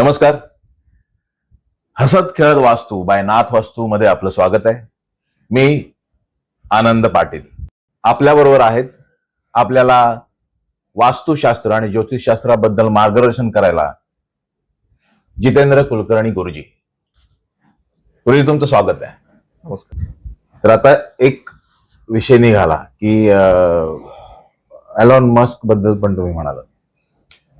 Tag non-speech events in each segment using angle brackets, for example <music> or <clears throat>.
नमस्कार. हसत खेळत वास्तू बाय नाथ वास्तू मध्ये आपलं स्वागत आहे. मी आनंद पाटील. आपल्या बरोबर आहेत. आपल्याला वास्तुशास्त्र आणि ज्योतिषशास्त्राबद्दल मार्गदर्शन करायला जितेंद्र कुलकर्णी गुरुजी. गुरुजी तुमचं स्वागत आहे. नमस्कार. तर आता एक विषय निघाला की एलॉन मस्कबद्दल पण तुम्ही म्हणाला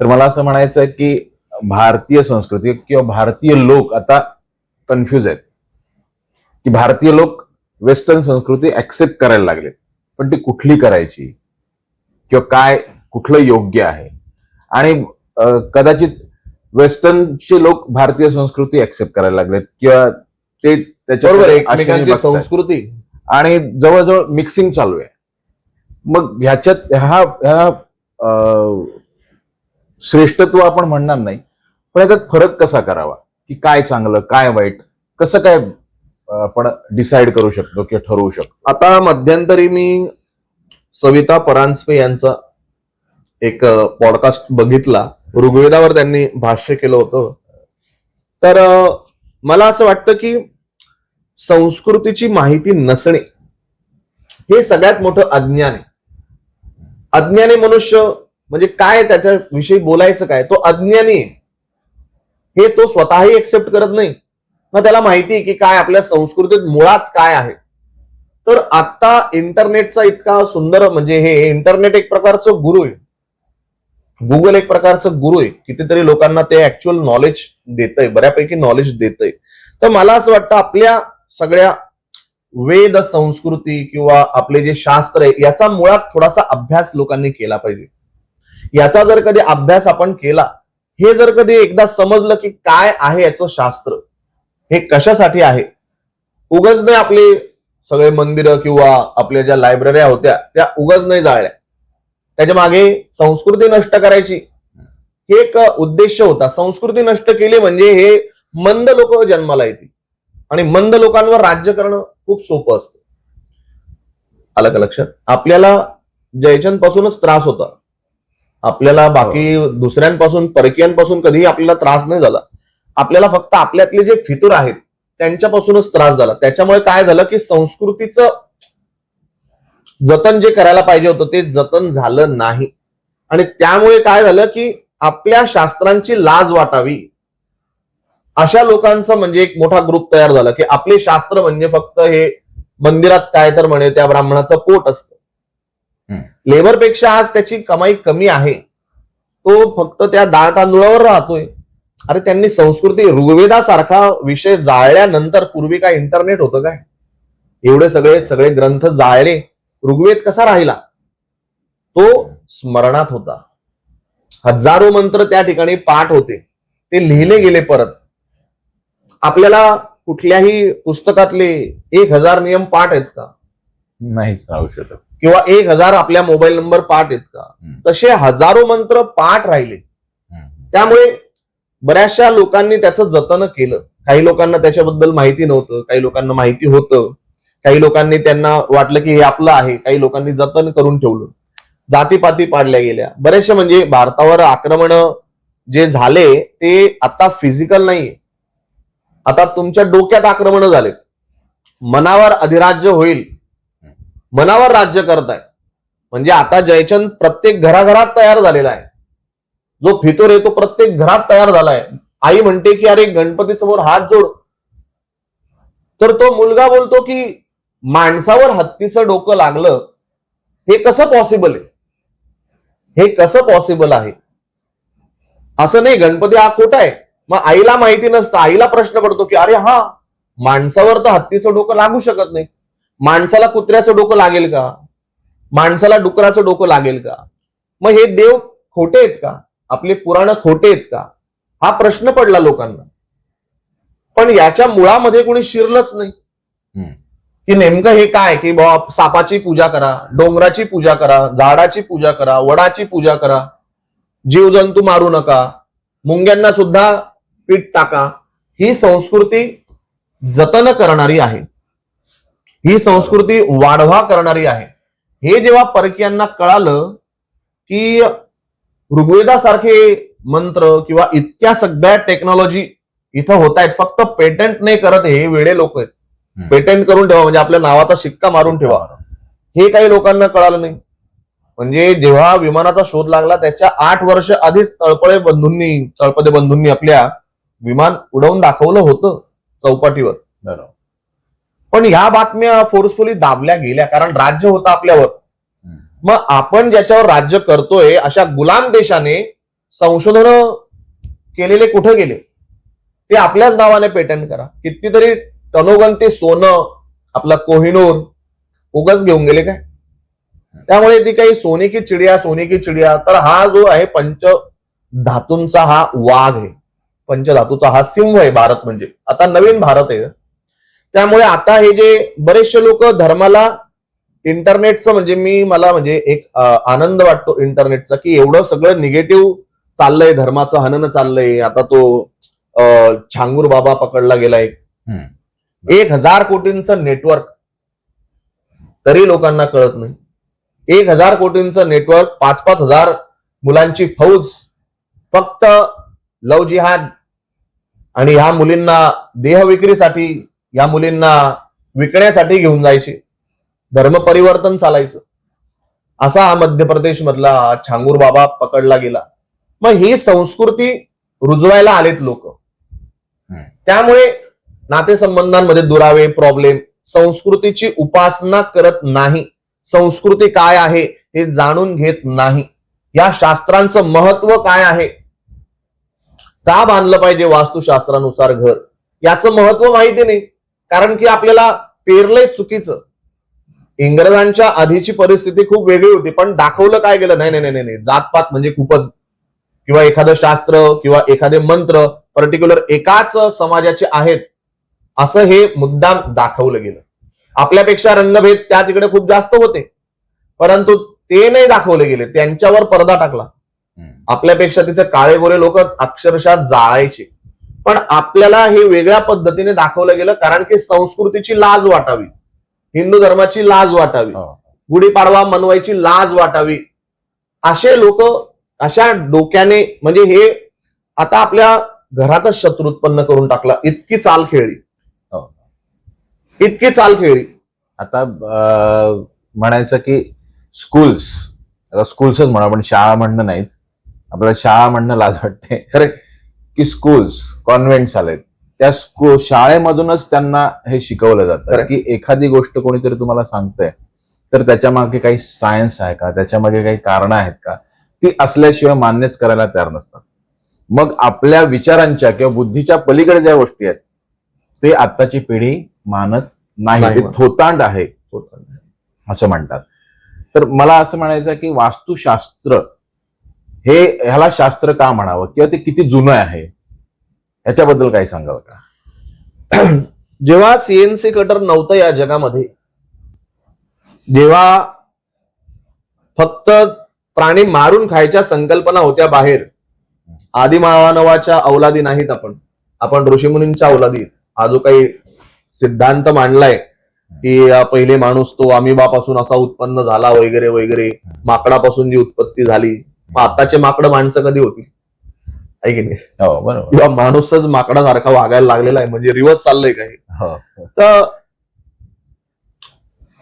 तर मला असं म्हणायचं की भारतीय संस्कृती किंवा भारतीय लोक आता कन्फ्यूज आहेत. की भारतीय लोक वेस्टर्न संस्कृती ऍक्सेप्ट करायला लागलेत. पण ती कुठली करायची? किंवा काय कुठलं योग्य आहे? आणि कदाचित वेस्टर्नचे लोक भारतीय संस्कृती ऍक्सेप्ट करायला लागलेत किंवा ते त्याच्याकडे बरोबर आशेने एकमेकांची बघतायत. संस्कृती. आणि जवळजवळ मिक्सिंग चालू आहे. मग ह्याच्यात ह्या ह्या श्रेष्ठत्व आपण म्हणणार नाही. पण याच्यात फरक कसा करावा? की काय चांगलं काय वाईट? कसं काय आपण डिसाईड करू शकतो किंवा ठरवू शकतो? आता मध्यंतरी मी सविता परांजपे यांचा एक पॉडकास्ट बघितला. ऋग्वेदावर त्यांनी भाष्य केलं होतं. तर मला असं वाटतं की संस्कृतीची माहिती नसणे हे सगळ्यात मोठं अज्ञान आहे. अज्ञानी मनुष्य म्हणजे काय त्याच्याविषयी बोलायचं काय? तो अज्ञानी आहे. हे तो स्वतःही एक्सेप्ट करत नाही. मग त्याला माहिती आहे की काय आपल्या संस्कृतीत मुळात काय आहे. तर आता इंटरनेटचा इतका सुंदर म्हणजे हे इंटरनेट एक प्रकारचं गुरु आहे. गुगल एक प्रकारचं गुरु आहे. कितीतरी लोकांना ते ऍक्च्युअल नॉलेज देतय. बऱ्यापैकी नॉलेज देतय. तर मला असं वाटतं आपल्या सगळ्या वेद संस्कृती किंवा आपले जे शास्त्र आहे याचा मुळात थोडासा अभ्यास लोकांनी केला पाहिजे. याचा जर कधी अभ्यास आपण केला हे जर कधी एकदा समजलं की काय आहे याचं शास्त्र हे कशासाठी आहे? उगच नाही आपले सगळे मंदिरं किंवा आपल्या ज्या लायब्रऱ्या होत्या त्या उगच नाही जाळल्या. त्याच्यामागे संस्कृती नष्ट करायची. हे एक उद्देश होता. संस्कृती नष्ट केली म्हणजे हे मंद लोक जन्माला येतील. आणि मंद लोकांवर राज्य करणं खूप सोपं असतं. आलं का लक्षात? आपल्याला जयचंद पासूनच त्रास होता. आपल्याला बाकी दुसऱ्यांपासून परकीयांपासून कधीही आपल्याला त्रास नाही झाला. आपल्याला फक्त आपल्यातले जे फितूर आहेत त्यांच्यापासूनच त्रास झाला. त्याच्यामुळे काय झालं की संस्कृतीचं जतन जे करायला पाहिजे होतं ते जतन झालं नाही. आणि त्यामुळे काय झालं की आपल्या शास्त्रांची लाज वाटावी. अशा लोकांचा म्हणजे एक मोठा ग्रुप तयार झाला की आपले शास्त्र म्हणजे फक्त हे मंदिरात काय तर म्हणे त्या ब्राह्मणाचं पोट असतं. लेबरपेक्षा आज त्याची कमाई कमी आहे. तो फक्त त्या दाळ तांदूळावर राहतोय. अरे त्यांनी संस्कृती ऋग्वेदासारखा विषय जाळल्यानंतर पूर्वी काय इंटरनेट होतं काय? एवढे सगळे सगळे ग्रंथ जाळले. ऋग्वेद कसा राहिला? तो स्मरणात होता. हजारो मंत्र त्या ठिकाणी पाठ होते. ते लिहिले गेले परत. आपल्याला कुठल्याही पुस्तकातले एक हजार नियम पाठ आहेत का? नाहीच सांगू शकत. किंवा एक हजार आपल्या मोबाईल नंबर पाठ आहेत का. तसे हजारो मंत्र पाठ राहिले. त्यामुळे बऱ्याचशा लोकांनी त्याचं जतन केलं. काही लोकांना त्याच्याबद्दल माहिती नव्हतं काही लोकांना माहिती होतं काही लोकांनी त्यांना वाटलं की हे आपलं आहे काही लोकांनी जतन करून ठेवलं. जातीपाती पाडल्या गेल्या. बरेचसे म्हणजे भारतावर आक्रमण जे झाले ते आता फिजिकल नाहीये. आता तुमच्या डोक्यात आक्रमण झालेत. मनावर अधिराज्य होईल. मनावर राज्य करत आहे म्हणजे आता जयचंद प्रत्येक घराघरात तयार झालेला आहे. जो फितोर आहे तो प्रत्येक घरात तयार झालाय. आई म्हणते की अरे गणपती समोर हात जोड. तर तो मुलगा बोलतो की माणसावर हत्तीचं डोकं लागलं हे कसं पॉसिबल आहे? हे कसं पॉसिबल आहे? असं नाही गणपती हा खोटा आहे. मग आईला माहिती नसतं. आईला प्रश्न पडतो की अरे हा माणसावर तर हत्तीचं डोकं लागू शकत नाही. माणसाला कुत्र्याचं डोकं लागेल का? माणसाला डुकराचं डोकं लागेल का? मग हे देव खोटे आहेत का? आपले पुराण खोटे आहेत का? हा प्रश्न पडला लोकांना. पण याच्या मुळामध्ये कोणी शिरलंच नाही. की नेमकं हे काय? की बाबा सापाची पूजा करा डोंगराची पूजा करा झाडाची पूजा करा वडाची पूजा करा. जीवजंतू मारू नका. मुंग्यांना सुद्धा पीठ टाका. ही संस्कृती जतन करणारी आहे. ही संस्कृती वाढवा करणारी आहे. हे जेव्हा परकीयांना कळालं की ऋग्वेदासारखे मंत्र किंवा इतक्या सगळ्या टेक्नॉलॉजी इथं होत आहेत फक्त पेटंट नाही करत हे वेळे लोक आहेत. पेटंट करून ठेवा म्हणजे आपल्या नावाचा शिक्का मारून ठेवा. हे काही लोकांना कळालं नाही. म्हणजे जेव्हा विमानाचा शोध लागला त्याच्या आठ वर्ष आधीच तळपळे बंधूंनी तळपदे बंधूंनी आपल्या विमान उडवून दाखवलं होतं चौपाटीवर. पण ह्या बातम्या फोर्सफुली दाबल्या गेल्या कारण राज्य होतं आपल्यावर. मग आपण ज्याच्यावर राज्य करतोय अशा गुलाम देशाने संशोधन केलेले कुठे गेले? ते आपल्याच नावाने पेटंट करा. कितीतरी तनोगंती सोनं आपला कोहिनूर उगाच घेऊन गेले काय? त्यामुळे ती काही सोने की चिडिया सोने की चिडिया. तर हा जो आहे पंच धातूंचा हा वाघ आहे. पंचधातूचा हा सिंह आहे भारत म्हणजे. आता नवीन भारत आहे. त्यामुळे आता हे जे बरेचसे लोक धर्माला इंटरनेटचं म्हणजे मी मला म्हणजे एक आनंद वाटतो इंटरनेटचा की एवढं सगळं निगेटिव्ह चाललंय धर्माचं हनन चाललंय. आता तो छांगूर बाबा पकडला गेलाय. एक. हजार कोटींचं नेटवर्क तरी लोकांना कळत नाही. एक हजार कोटींचं नेटवर्क पाच पाच हजार मुलांची फौज फक्त लव जिहाद आणि ह्या मुलींना देह विक्रीसाठी या मुलींना विकण्यासाठी घेऊन जायचे. धर्म परिवर्तन चालायचं. असा हा मध्य प्रदेश मधला छांगूर बाबा पकडला गेला. मग ही संस्कृती रुजवायला आलेत लोक. त्यामुळे नातेसंबंधांमध्ये दुरावे प्रॉब्लेम संस्कृतीची उपासना करत नाही. संस्कृती काय आहे हे जाणून घेत नाही. या शास्त्रांचं महत्त्व काय आहे? का बांधलं पाहिजे वास्तुशास्त्रानुसार घर? याचं महत्त्व माहिती नाही. कारण की आपल्याला पेरलंय चुकीचं. इंग्रजांच्या आधीची परिस्थिती खूप वेगळी होती पण दाखवलं काय गेलं? नाही नाही नाही नाही जातपात म्हणजे खूपच. किंवा एखादं शास्त्र किंवा एखादे मंत्र पर्टिक्युलर एकाच समाजाचे आहेत असं हे मुद्दाम दाखवलं गेलं. आपल्यापेक्षा रंगभेद त्या तिकडे खूप जास्त होते. परंतु ते नाही दाखवले गेले. त्यांच्यावर पडदा टाकला. आपल्यापेक्षा तिथे काळे गोरे लोक अक्षरशः जाळायचे. पण आपल्याला हे वेगळ्या पद्धतीने दाखवलं गेलं कारण की संस्कृतीची लाज वाटावी. हिंदू धर्माची लाज वाटावी. हो. गुढीपाडवा मनवायची लाज वाटावी. असे लोक अशा डोक्याने म्हणजे हे आता आपल्या घरातच शत्रू उत्पन्न करून टाकला. इतकी चाल खेळली. हो. इतकी चाल खेळली. आता म्हणायचं की स्कूल्स आता स्कूल्सच म्हणा पण शाळा म्हणणं नाहीच. आपल्याला शाळा म्हणणं लाज वाटते. Correct. की स्कूल्स कॉन्व्हेंट्स आलेत. त्या स्कू शाळेमधूनच त्यांना हे शिकवलं जातं. की एखादी गोष्ट कोणीतरी तुम्हाला सांगतंय तर त्याच्यामागे काही सायन्स आहे का? त्याच्यामागे काही कारण आहेत का? ती असल्याशिवाय मान्यच करायला तयार नसतात. मग आपल्या विचारांच्या किंवा बुद्धीच्या पलीकडे ज्या गोष्टी आहेत ते आत्ताची पिढी मानत नाही. थोतांड आहे. असं म्हणतात. तर मला असं म्हणायचं की वास्तुशास्त्र हे ह्याला शास्त्र का म्हणावं? किंवा ते किती जुनं आहे? ह्याच्याबद्दल काही सांगावं का? <clears throat> जेव्हा सीएनसी कटर नव्हतं या जगामध्ये जेव्हा फक्त प्राणी मारून खायच्या संकल्पना होत्या बाहेर आदिमानवाच्या अवलादी नाहीत आपण. आपण ऋषीमुनींच्या अवलादी. हा जो काही सिद्धांत मांडलाय की पहिले माणूस तो अमिबापासून असा उत्पन्न झाला वगैरे वगैरे. माकडापासून जी उत्पत्ती झाली आताचे माकडं माणसं कधी होती आहे की नाही? हो किंवा माणूसच माकडासारखा वागायला लागलेला आहे म्हणजे रिवर्स चाललंय काही. हो. तर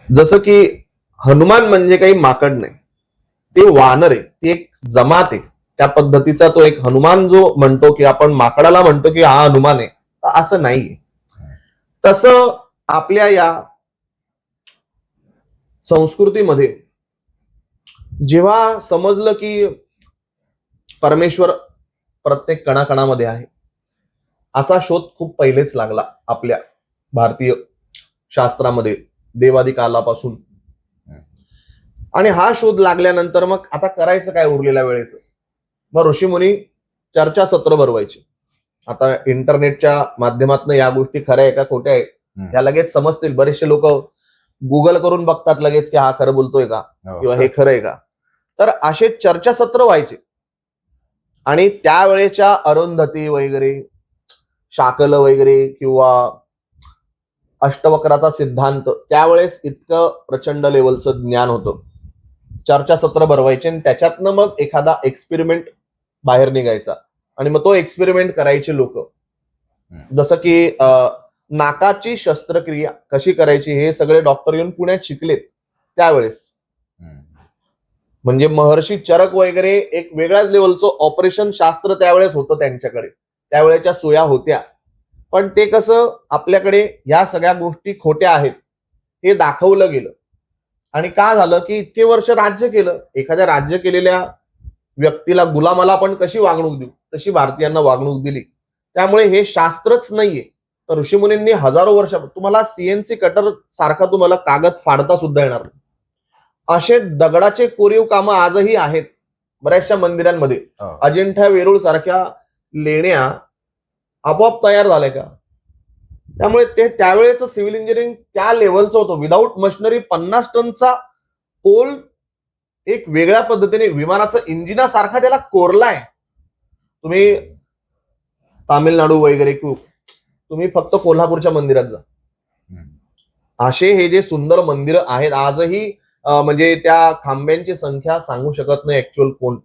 जसं की हनुमान म्हणजे काही माकड नाही. ते वानर आहे ती एक जमात आहे. त्या पद्धतीचा तो एक हनुमान जो म्हणतो की आपण माकडाला म्हणतो की हा हनुमान आहे तर असं नाहीये तसं आपल्या या संस्कृतीमध्ये जेव्हा समजलं की परमेश्वर प्रत्येक कणाकणामध्ये आहे असा शोध खूप पहिलेच लागला आपल्या भारतीय शास्त्रामध्ये देवादी कालापासून आणि हा शोध लागल्यानंतर मग आता करायचं काय उरलेल्या वेळेचं? मग ऋषीमुनी चर्चासत्र भरवायचे. आता इंटरनेटच्या माध्यमातून या गोष्टी खऱ्या आहे का? खोट्या आहे? हम्म. या लगेच समजतील. बरेचसे लोक गुगल करून बघतात लगेच की हा खरं बोलतोय का? हो. किंवा हे खरं आहे का? तर असे चर्चासत्र व्हायचे. आणि त्यावेळेच्या अरुंधती वगैरे शाकल वगैरे किंवा अष्टवक्राचा सिद्धांत त्यावेळेस इतकं प्रचंड लेवलचं ज्ञान होतं. चर्चासत्र भरवायचे आणि त्याच्यातनं मग एखादा एक्सपेरिमेंट बाहेर निघायचा. आणि मग तो एक्सपेरिमेंट करायचे लोक. जसं की नाकाची शस्त्रक्रिया कशी करायची हे सगळे डॉक्टर येऊन पुण्यात शिकलेत त्यावेळेस. म्हणजे महर्षी चरक वगैरे एक वेगळ्याच लेवलचं ऑपरेशन शास्त्र त्यावेळेस होतं त्यांच्याकडे. त्यावेळेच्या सोया होत्या. पण ते कसं आपल्याकडे या सगळ्या गोष्टी खोट्या आहेत हे दाखवलं गेलं. आणि का झालं की इतके वर्ष राज्य केलं. एखाद्या राज्य केलेल्या व्यक्तीला गुलामाला आपण कशी वागणूक देऊ? तशी भारतीयांना वागणूक दिली. त्यामुळे हे शास्त्रच नाहीये. तर ऋषीमुनींनी हजारो वर्ष तुम्हाला सीएनसी कटर सारखा तुम्हाला कागद फाडता सुद्धा येणार नाही. असे दगडाचे कोरीव कामं आजही आहेत बऱ्याचशा मंदिरांमध्ये. अजिंठा वेरूळ सारख्या लेण्या आपोआप तयार झाल्या का? त्यामुळे ते त्यावेळेचं सिव्हिल इंजिनिअरिंग त्या लेवलचं होतं. विदाऊट मशिनरी पन्नास टनचा पोल एक वेगळ्या पद्धतीने विमानाचं इंजिनासारखा त्याला कोरलाय. तुम्ही तामिळनाडू वगैरे तुम्ही फक्त कोल्हापूरच्या मंदिरात जा. असे हे जे सुंदर मंदिरं आहेत आजही म्हणजे त्या खांब्यांची संख्या सांगू शकत नाही ऍक्च्युअल कोण.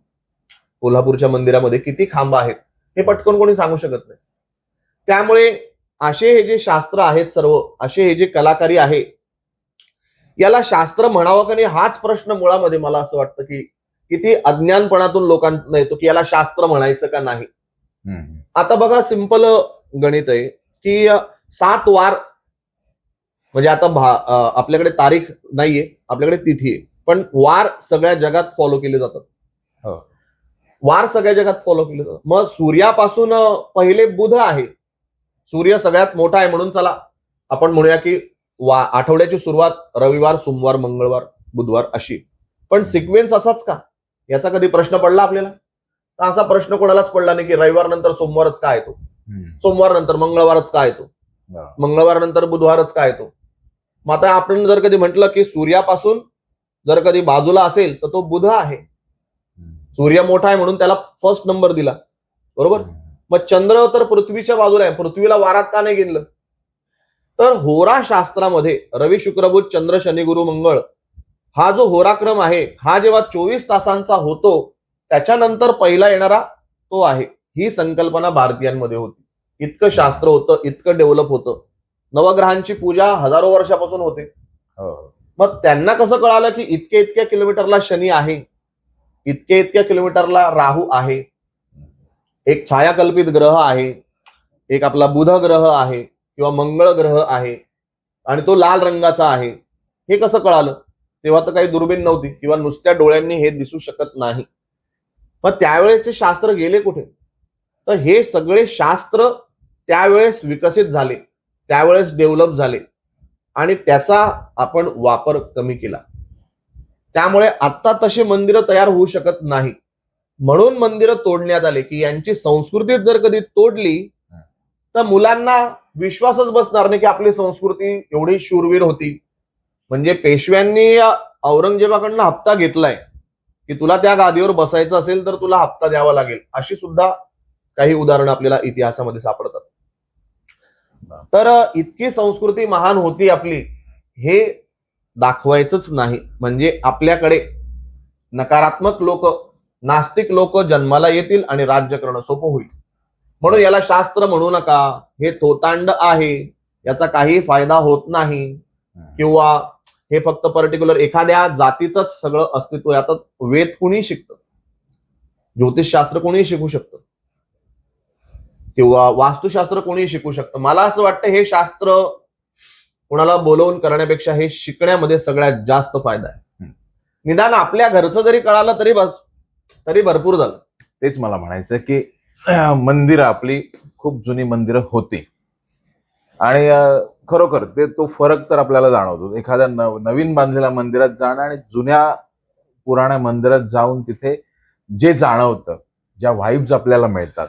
कोल्हापूरच्या मंदिरामध्ये किती खांब आहेत हे पटकन कोणी सांगू शकत नाही. त्यामुळे असे हे जे शास्त्र आहेत सर्व असे हे जे कलाकारी आहे याला शास्त्र म्हणावं का नाही हाच प्रश्न मुळामध्ये मला असं वाटतं की किती अज्ञानपणातून लोकांना येतो की याला शास्त्र म्हणायचं का नाही. आता बघा सिंपल गणित आहे की सात वार म्हणजे आता भा- आपल्याकडे तारीख नाहीये आपल्याकडे तिथी आहे. पण वार सगळ्या जगात फॉलो केले जातात. हो. वार सगळ्या जगात फॉलो केले जातात. मग सूर्यापासून पहिले बुध आहे. सूर्य सगळ्यात मोठा आहे म्हणून चला आपण म्हणूया की वा आठवड्याची सुरुवात रविवार सोमवार मंगळवार बुधवार अशी. पण सिक्वेन्स असाच का? याचा कधी प्रश्न पडला आपल्याला? तर असा प्रश्न कोणालाच पडला नाही की रविवार नंतर सोमवारच का येतो? सोमवार नंतर मंगळवारच का येतो? मंगळवार नंतर बुधवारच का येतो? मग आता आपण जर कधी म्हटलं की सूर्यापासून जर कधी बाजूला असेल तर तो बुध आहे. सूर्य मोठा आहे म्हणून त्याला फर्स्ट नंबर दिला. बरोबर? मग चंद्र तर पृथ्वीच्या बाजूला आहे. पृथ्वीला वारात का नाही गेलं? तर होरा शास्त्रामध्ये रवी शुक्रभूत चंद्र शनी गुरु मंगळ हा जो होराक्रम आहे हा जेव्हा चोवीस तासांचा होतो त्याच्यानंतर पहिला येणारा तो आहे. ही संकल्पना भारतीयांमध्ये होती. इतकं शास्त्र होतं इतकं डेव्हलप होतं. नवग्रहांची पूजा हजारो वर्षापासून होते. हो. मग त्यांना कसं कळालं की इतक्या इतक्या किलोमीटरला शनी आहे? इतक्या इतक्या किलोमीटरला राहू आहे. एक छायाकल्पित ग्रह आहे. एक आपला बुध ग्रह आहे किंवा मंगळ ग्रह आहे आणि तो लाल रंगाचा आहे. हे कसं कळालं? तेव्हा तर काही दुर्बीण नव्हती किंवा नुसत्या डोळ्यांनी हे दिसू शकत नाही. मग त्यावेळेचे शास्त्र गेले कुठे? तर हे सगळे शास्त्र त्यावेळेस विकसित झाले. त्यावेळेस डेव्हलप झाले. आणि त्याचा आपण वापर कमी केला. त्यामुळे आता तशी मंदिरं तयार होऊ शकत नाही. म्हणून मंदिरं तोडण्यात आले की यांची संस्कृती जर कधी तोडली तर मुलांना विश्वासच बसणार नाही की आपली संस्कृती एवढी शूरवीर होती. म्हणजे पेशव्यांनी औरंगजेबाकडनं हप्ता घेतलाय की तुला त्या गादीवर बसायचं असेल तर तुला हप्ता द्यावा लागेल अशी सुद्धा काही उदाहरणं आपल्याला इतिहासामध्ये सापडतात. तर इतकी संस्कृती महान होती आपली हे दाखवायचंच नाही. म्हणजे आपल्याकडे नकारात्मक लोक नास्तिक लोक जन्माला येतील आणि राज्य करणं सोपं होईल. म्हणून याला शास्त्र म्हणू नका. हे थोतांड आहे. याचा काही फायदा होत नाही. किंवा हे फक्त पर्टिक्युलर एखाद्या जातीचंच सगळं अस्तित्व आहे आता वेद कुणी शिकतं? ज्योतिषशास्त्र कोणी शिकू शकतं? किंवा वास्तुशास्त्र कोणी शिकू शकतं. मला असं वाटतं हे शास्त्र कोणाला बोलवून करण्यापेक्षा हे शिकण्यामध्ये सगळ्यात जास्त फायदा आहे. निदान आपल्या घरचं जरी कळालं तरी बस तरी भरपूर झालं. तेच मला म्हणायचं की मंदिरं आपली खूप जुनी मंदिरं होती. आणि खरोखर ते तो फरक तर आपल्याला जाणवतो. एखाद्या नव- नवीन बांधलेल्या मंदिरात जाणं आणि जुन्या पुराण्या मंदिरात जाऊन तिथे जे जाणवतं ज्या व्हाईब्स आपल्याला मिळतात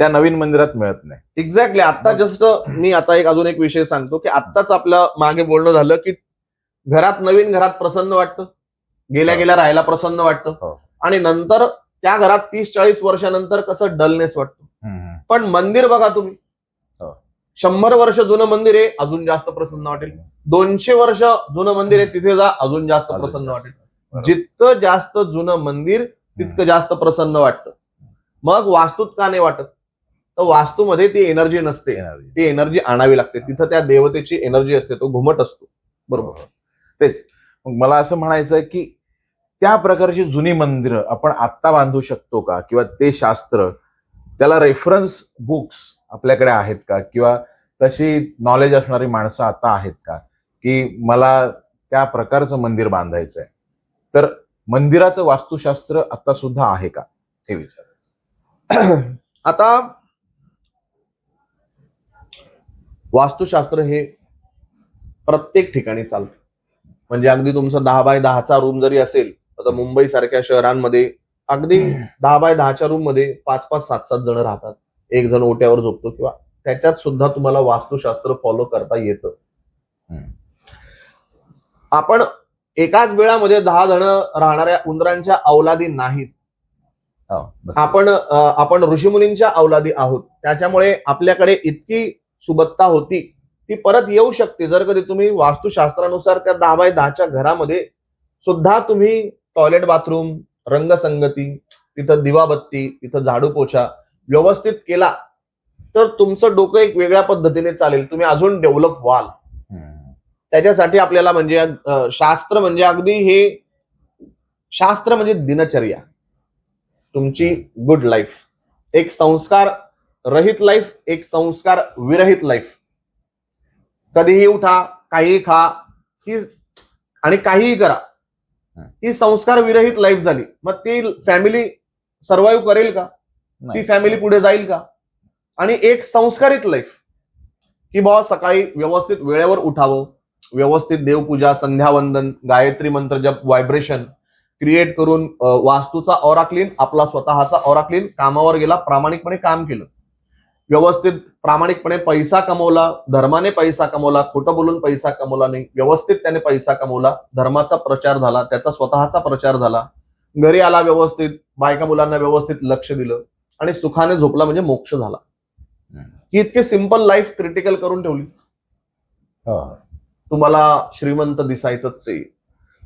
त्या नवीन मंदिरात मिळत नाही. एक्झॅक्टली आता जस्ट मी आता एक अजून एक विषय सांगतो की आत्ताच आपलं मागे बोलणं झालं की घरात नवीन घरात प्रसन्न वाटतं. गेल्या हो. गेल्या राहायला प्रसन्न वाटतं. हो. आणि नंतर त्या घरात तीस चाळीस वर्षानंतर कसं डलनेस वाटतो. पण मंदिर बघा तुम्ही. हो. शंभर वर्ष जुनं मंदिर आहे अजून जास्त प्रसन्न वाटेल. दोनशे वर्ष जुनं मंदिर आहे तिथे जा अजून जास्त प्रसन्न. वाटेल. जितकं जास्त जुनं मंदिर तितकं जास्त प्रसन्न वाटतं. मग वास्तूत का नाही वाटत? तर वास्तूमध्ये ती एनर्जी नसते. ती एनर्जी आणावी लागते. तिथं त्या देवतेची एनर्जी असते तो घुमट असतो. बरोबर. तेच. मग मला असं म्हणायचं आहे की त्या प्रकारची जुनी मंदिरं आपण आत्ता बांधू शकतो का? किंवा ते शास्त्र त्याला रेफरन्स बुक्स आपल्याकडे आहेत का? किंवा तशी नॉलेज असणारी माणसं आता आहेत का? की मला त्या प्रकारचं मंदिर बांधायचं आहे तर मंदिराचं वास्तुशास्त्र आता सुद्धा आहे का? हे विचार आता वास्तुशास्त्र हे प्रत्येक ठिकाणी चालतं. म्हणजे अगदी तुमचा दहा बाय दहाचा रूम जरी असेल आता मुंबई सारख्या शहरांमध्ये अगदी दहा बाय दहाच्या रूममध्ये पाच पाच सात सात जण राहतात. एक जण ओट्यावर झोपतो किंवा त्याच्यात सुद्धा तुम्हाला वास्तुशास्त्र फॉलो करता येतं. आपण एकाच वेळामध्ये दहा जण राहणाऱ्या उंदरांच्या अवलादी नाहीत. हो. आपण आपण ऋषीमुनींच्या अवलादी आहोत. त्याच्यामुळे आपल्याकडे इतकी सुबत्ता होती ती परत येऊ शकते. जर कधी तुम्ही वास्तुशास्त्रानुसार त्या दहा बाय दहाच्या घरामध्ये सुद्धा तुम्ही टॉयलेट बाथरूम रंगसंगती तिथं दिवाबत्ती तिथं झाडू पोछा व्यवस्थित केला तर तुमचं डोकं एक वेगळ्या पद्धतीने चालेल. तुम्ही अजून डेव्हलप व्हाल. त्याच्यासाठी आपल्याला म्हणजे शास्त्र म्हणजे अगदी हे शास्त्र म्हणजे दिनचर्या. तुमची गुड लाईफ एक संस्कार रहित लाईफ एक संस्कार विरहित लाईफ कधीही उठा काहीही खा ही आणि काहीही करा. ही. संस्कार विरहित लाईफ झाली. मग ती फॅमिली सर्व्हाइव्ह करेल का? ती. फॅमिली पुढे जाईल का? आणि एक संस्कारित लाईफ की बाबा सकाळी व्यवस्थित वेळेवर उठावं व्यवस्थित देवपूजा संध्यावंदन गायत्री मंत्र जप व्हायब्रेशन क्रिएट करून वास्तूचा ऑरा क्लीन आपला स्वतःचा ऑरा क्लीन कामावर गेला प्रामाणिकपणे काम केलं. व्यवस्थित प्रामाणिकपणे पैसा कमवला धर्माने पैसा कमवला खोटं बोलून पैसा कमवला नाही व्यवस्थित त्याने पैसा कमवला धर्माचा प्रचार झाला त्याचा स्वतःचा प्रचार झाला घरी आला व्यवस्थित बायका मुलांना व्यवस्थित लक्ष दिलं आणि सुखाने झोपला म्हणजे मोक्ष झाला. ही इतकी सिंपल लाईफ क्रिटिकल करून ठेवली हो. तुम्हाला श्रीमंत दिसायचंच आहे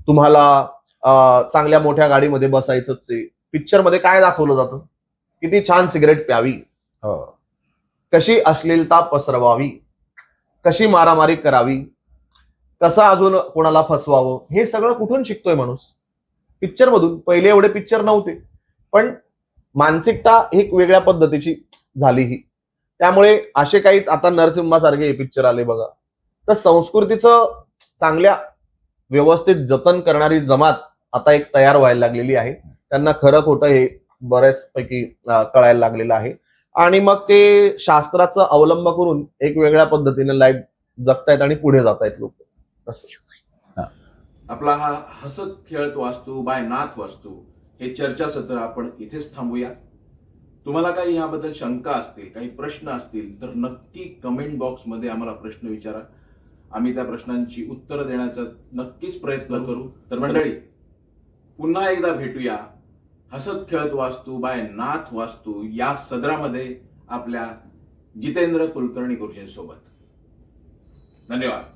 तुम्हाला चांगल्या मोठ्या गाडीमध्ये बसायचंच आहे पिक्चरमध्ये काय दाखवलं जातं किती छान सिगरेट प्यावी हो. कशी अश्लीलता पसरवावी? कशी मारामारी करावी? कसं अजून कोणाला फसवावं? हे सगळं कुठून शिकतोय माणूस? पिक्चर मधून. पहिले एवढे पिक्चर नव्हते. पण मानसिकता एक वेगळ्या पद्धतीची झाली ही त्यामुळे असे काही आता नरसिंहासारखे पिक्चर आले बघा. तर संस्कृतीचं चांगल्या व्यवस्थित जतन करणारी जमात आता एक तयार व्हायला लागलेली आहे. त्यांना खरं खोटं हे बऱ्याचपैकी कळायला लागलेलं आहे. आणि मग ते शास्त्राचा अवलंब करून एक वेगळ्या पद्धतीने लाईफ जगतायत आणि पुढे जातायत लोक. आपला हा हसत खेळत वास्तू बाय नाथ वास्तू हे चर्चासत्र आपण इथेच थांबूया. तुम्हाला काही याबद्दल शंका असतील काही प्रश्न असतील तर नक्की कमेंट बॉक्समध्ये आम्हाला प्रश्न विचारा. आम्ही त्या प्रश्नांची उत्तरं देण्याचा नक्कीच प्रयत्न करू. तर मंडळी पुन्हा एकदा भेटूया. हसत खेळत वास्तू बाय नाथ वास्तू या सदरामध्ये आपल्या जितेंद्र कुलकर्णी गुरुजींसोबत. धन्यवाद.